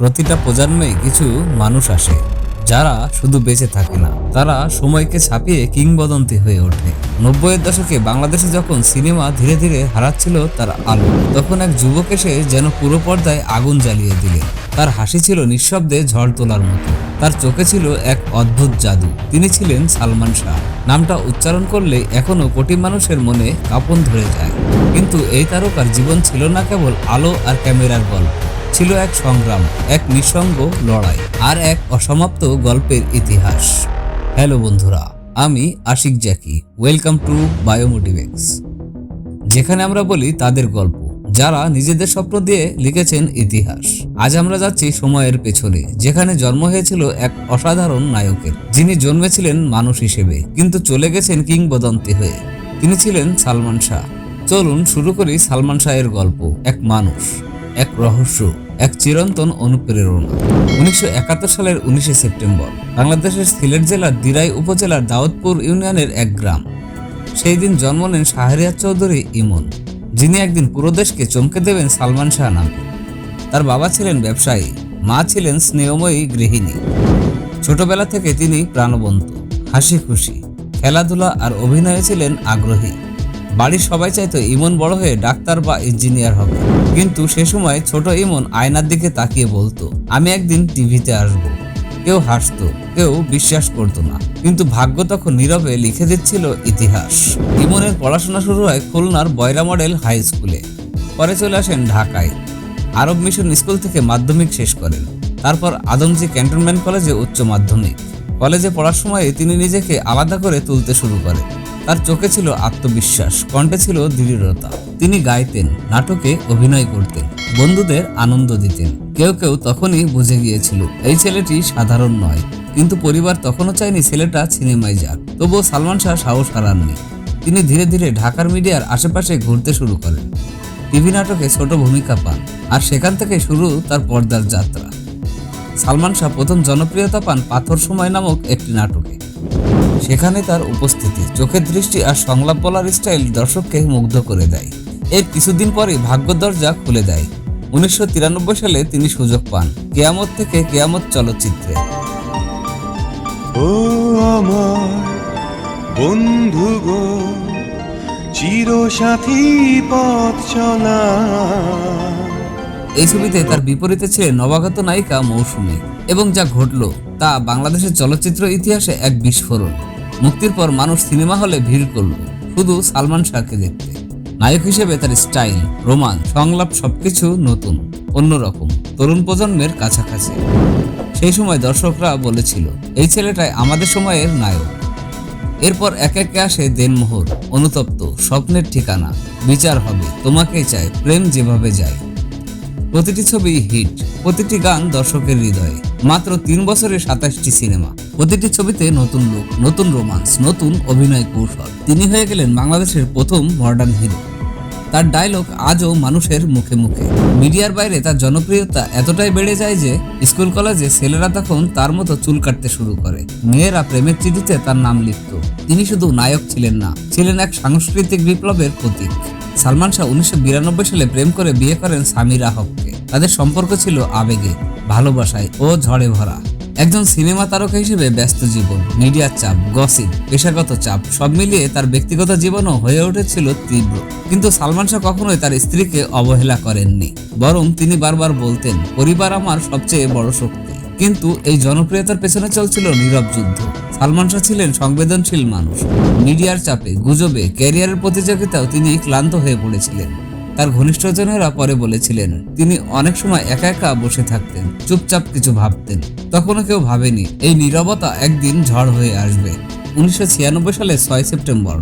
প্রতিটা প্রজন্মে কিছু মানুষ আসে, যারা শুধু বেঁচে থাকে না। তারা সময়কে ছাপিয়ে কিংবদন্তি হয়ে ওঠে। নব্বইয়ের দশকে বাংলাদেশে যখন সিনেমা ধীরে ধীরে হারাচ্ছিল তার আলো, তখন এক যুবক এসে যেন পুরো পর্দায় আগুন জ্বালিয়ে দিলেন তার হাসি ছিল নিঃশব্দে ঝড় তোলার মতো। তার চোখে ছিল এক অদ্ভুত জাদু। তিনি ছিলেন সালমান শাহ। নামটা উচ্চারণ করলে এখনও কোটি মানুষের মনে কাঁপন ধরে যায়। কিন্তু এই তারকার জীবন ছিল না কেবল আলো আর ক্যামেরার গল্প। ছিল এক সংগ্রাম, এক নিঃসঙ্গ লড়াই আর এক অসমাপ্ত গল্পের ইতিহাস। হ্যালো বন্ধুরা, আমি Ashik Jackie. Welcome to Biomotivex যেখানে আমরা বলি তাদের গল্প, যারা নিজেদের স্বপ্ন দিয়ে লিখেছেন ইতিহাস। আজ আমরা যাচ্ছি সময়ের পেছনে, যেখানে জন্ম হয়েছিল এক অসাধারণ নায়কের। যিনি জন্মেছিলেন মানুষ হিসেবে, কিন্তু চলে গেছেন কিংবদন্তি হয়ে। তিনি ছিলেন সালমান শাহ। চলুন শুরু করি সালমান শাহের গল্প, এক মানুষ। এক রহস্য, এক চিরন্তন অনুপ্রেরণা। উনিশশো একাত্তর সালের উনিশে সেপ্টেম্বর, বাংলাদেশের সিলেট জেলার দিরাই উপজেলার দাউদপুর ইউনিয়নের এক গ্রাম। সেই দিন জন্ম নেন শাহরিয়ার চৌধুরী ইমন, যিনি একদিন পুরো দেশকে চমকে দেবেন সালমান শাহ নামে। তার বাবা ছিলেন ব্যবসায়ী, মা ছিলেন স্নেহময়ী গৃহিণী। ছোটবেলা থেকে তিনি প্রাণবন্ত হাসি খুশি খেলাধুলা আর অভিনয়ে ছিলেন আগ্রহী। বাড়ির সবাই চাইতো ইমন বড় হয়ে ডাক্তার বা ইঞ্জিনিয়ার হবে। কিন্তু সে সময় ছোট ইমন আয়নার দিকে তাকিয়ে বলতো, আমি একদিন টিভিতে আসব। কেউ হাসতো, কেউ বিশ্বাস করতো না। কিন্তু ভাগ্য তখন নীরবে লিখে দিচ্ছিল ইতিহাস। ইমনের পড়াশোনা শুরু হয় খুলনার বয়রা মডেল হাই স্কুলে। পরে চলে আসেন ঢাকায়। আরব মিশন স্কুল থেকে মাধ্যমিক শেষ করেন। তারপর আদমজি ক্যান্টনমেন্ট কলেজে উচ্চ মাধ্যমিক। কলেজে পড়ার সময় তিনি নিজেকে আলাদা করে তুলতে শুরু করেন। তার চোখে ছিল আত্মবিশ্বাস, কণ্ঠে ছিল দৃঢ়তা। তিনি গাইতেন, নাটকে অভিনয় করতেন, বন্ধুদের আনন্দ দিতেন। কেউ কেউ তখনই বুঝে গিয়েছিল, এই ছেলেটি সাধারণ নয়। কিন্তু পরিবার তখনও চায়নি ছেলেটা সিনেমায় যাক। তবুও সালমান শাহ সাহস হারাননি। তিনি ধীরে ধীরে ঢাকার মিডিয়ার আশেপাশে ঘুরতে শুরু করেন। টিভি নাটকে ছোট ভূমিকা পান, আর সেখান থেকে শুরু তার পর্দার যাত্রা। সালমান শাহ প্রথম জনপ্রিয়তা পান পাথর সময় নামক একটি নাটকে। সেখানে তার উপস্থিতি। চোখের দৃষ্টি আর সংলাপ বলার স্টাইল দর্শককে মুগ্ধ করে দেয়। এর কিছুদিন পরে ভাগ্য দরজা খুলে দেয়। উনিশশো তিরানব্বই সালে তিনি সুযোগ পান, কেয়ামত থেকে কেয়ামত চলচ্চিত্রে। ও আমার বন্ধু গো, চিরসাথী পথ চলা। এই ছবিতে তার বিপরীতে ছিলেন নবাগত নায়িকা মৌসুমী এবং যা ঘটল তা বাংলাদেশের চলচ্চিত্র ইতিহাসে এক বিস্ফোরণ। মুক্তির পর মানুষ সিনেমা হলে ভিড় করল, শুধু সালমান শাহকে দেখতে। নায়ক হিসেবে তার স্টাইল, রোমান, সংলাপ সবকিছু নতুন, অন্যরকম, তরুণ প্রজন্মের কাছাকাছি। সেই সময় দর্শকরা বলেছিল, এই ছেলেটাই আমাদের সময়ের নায়ক। এরপর এক একে আসে দেনমোহর, অনুতপ্ত, স্বপ্নের ঠিকানা। বিচার হবে, তোমাকেই চায় প্রেম যেভাবে যায়। প্রতিটি ছবি হিট, প্রতিটি গান দর্শকের হৃদয়ে। মাত্র তিন বছরে সাতাশটি সিনেমা। প্রতিটি ছবিতে নতুন লুক নতুন রোমান্স নতুন অভিনয় কৌশল। তিনি হয়ে গেলেন বাংলাদেশের প্রথম মডার্ন হিরো তার ডায়লগ আজও মানুষের মুখে মুখে। মিডিয়ার বাইরে তার জনপ্রিয়তা এতটাই বেড়ে যায় যে, স্কুল কলেজে ছেলেরা তখন তার মতো চুল কাটতে শুরু করে। মেয়েরা প্রেমের চিঠিতে তার নাম লিখত। তিনি শুধু নায়ক ছিলেন না, ছিলেন এক সাংস্কৃতিক বিপ্লবের প্রতীক। সালমান শাহ উনিশশো বিরানব্বই সালে প্রেম করে বিয়ে করেন সামিরা হককে তাদের সম্পর্ক ছিল আবেগে, ভালোবাসায় ও ঝড়ে ভরা। একজন সিনেমা তারকা হিসেবে ব্যস্ত জীবন, মিডিয়ার চাপ, গসিপ, পেশাগত চাপ, সব মিলিয়ে তার ব্যক্তিগত জীবনও হয়ে উঠেছিল তীব্র। কিন্তু সালমান শাহ কখনোই তার স্ত্রীকে অবহেলা করেননি, বরং তিনি বারবার বলতেন, পরিবার আমার সবচেয়ে বড় শক্তি। কিন্তু এই জনপ্রিয়তার পেছনে চলছিল নীরব যুদ্ধ। সালমান শাহ ছিলেন সংবেদনশীল মানুষ। মিডিয়ার চাপে, গুজবে, ক্যারিয়ারের প্রতিযোগিতাও তিনি ক্লান্ত হয়ে পড়েছিলেন। তার ঘনিষ্ঠজনেরা পরে বলেছিলেন, তিনি অনেক সময় একা একা বসে থাকতেন, চুপচাপ কিছু ভাবতেন। তখনও কেউ ভাবেনি, এই নীরবতা একদিন ঝড় হয়ে আসবে। উনিশশো ছিয়ানব্বই সালে ছয় সেপ্টেম্বর,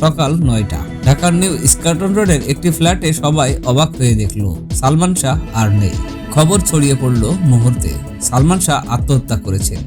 সকাল নয়টা। ঢাকার নিউ স্কার্টন রোডের একটি ফ্ল্যাটে সবাই অবাক হয়ে দেখল, সালমান শাহ আর নেই। খবর ছড়িয়ে পড়ল মুহূর্তে। সালমান শাহ আত্মহত্যা করেছেন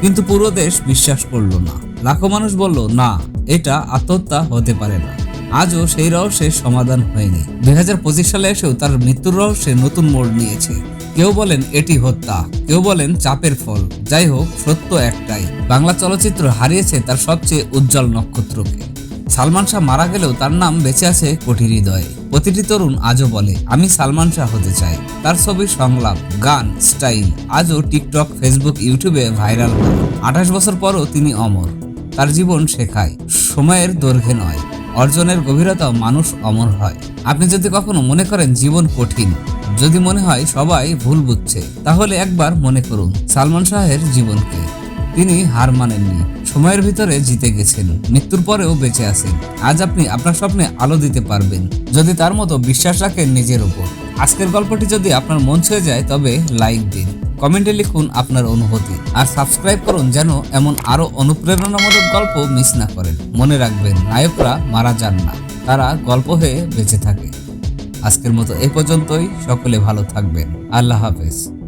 কিন্তু পুরো দেশ বিশ্বাস করল না। লাখো মানুষ বলল, না, এটা আত্মহত্যা হতে পারে না। আজও সেই রহস্যের সমাধান হয়নি। দুই হাজার পঁচিশ সালে এসেও তার মৃত্যুর রহস্যে নতুন মোড় নিয়েছে। কেউ বলেন, এটি হত্যা। কেউ বলেন, চাপের ফল। যাই হোক, সত্য একটাই। বাংলা চলচ্চিত্র হারিয়েছে তার সবচেয়ে উজ্জ্বল নক্ষত্রকে। সালমান শাহ মারা গেলেও তার নাম বেঁচে আছে কোটি হৃদয়ে। প্রতিটি তরুণ আজও বলে, আমি সালমান শাহ হতে চাই। তার ছবির সংলাপ, গান, স্টাইল আজও টিকটক, ফেসবুক, ইউটিউবে ভাইরাল হয়। আঠাশ বছর পরও তিনি অমর। তার জীবন শেখায়, সময়ের দৈর্ঘ্যে নয়। অর্জনের গভীরতাও মানুষ অমর হয়। আপনি যদি কখনো মনে করেন জীবন কঠিন, যদি মনে হয় সবাই ভুল বুঝছে, তাহলে একবার মনে করুন সালমান শাহের জীবনকে। তিনি হার মানেননি। সময়ের ভিতরে জিতে গেছেন, মৃত্যুর পরেও বেঁচে আছেন। আজ আপনি আপনার স্বপ্নে আলো দিতে পারবেন, যদি তার মতো বিশ্বাস রাখেন নিজের উপর। আজকের গল্পটি যদি আপনার মন ছুঁয়ে যায়, তবে লাইক দিন, কমেন্টে লিখুন আপনার অনুভূতি, আর সাবস্ক্রাইব করুন যেন এমন আরও অনুপ্রেরণামূলক গল্প মিস না করেন। মনে রাখবেন, নায়করা মারা যান না, তারা গল্প হয়ে বেঁচে থাকে। আজকের মতো এ পর্যন্তই, সকলে ভালো থাকবেন। আল্লাহ হাফেজ।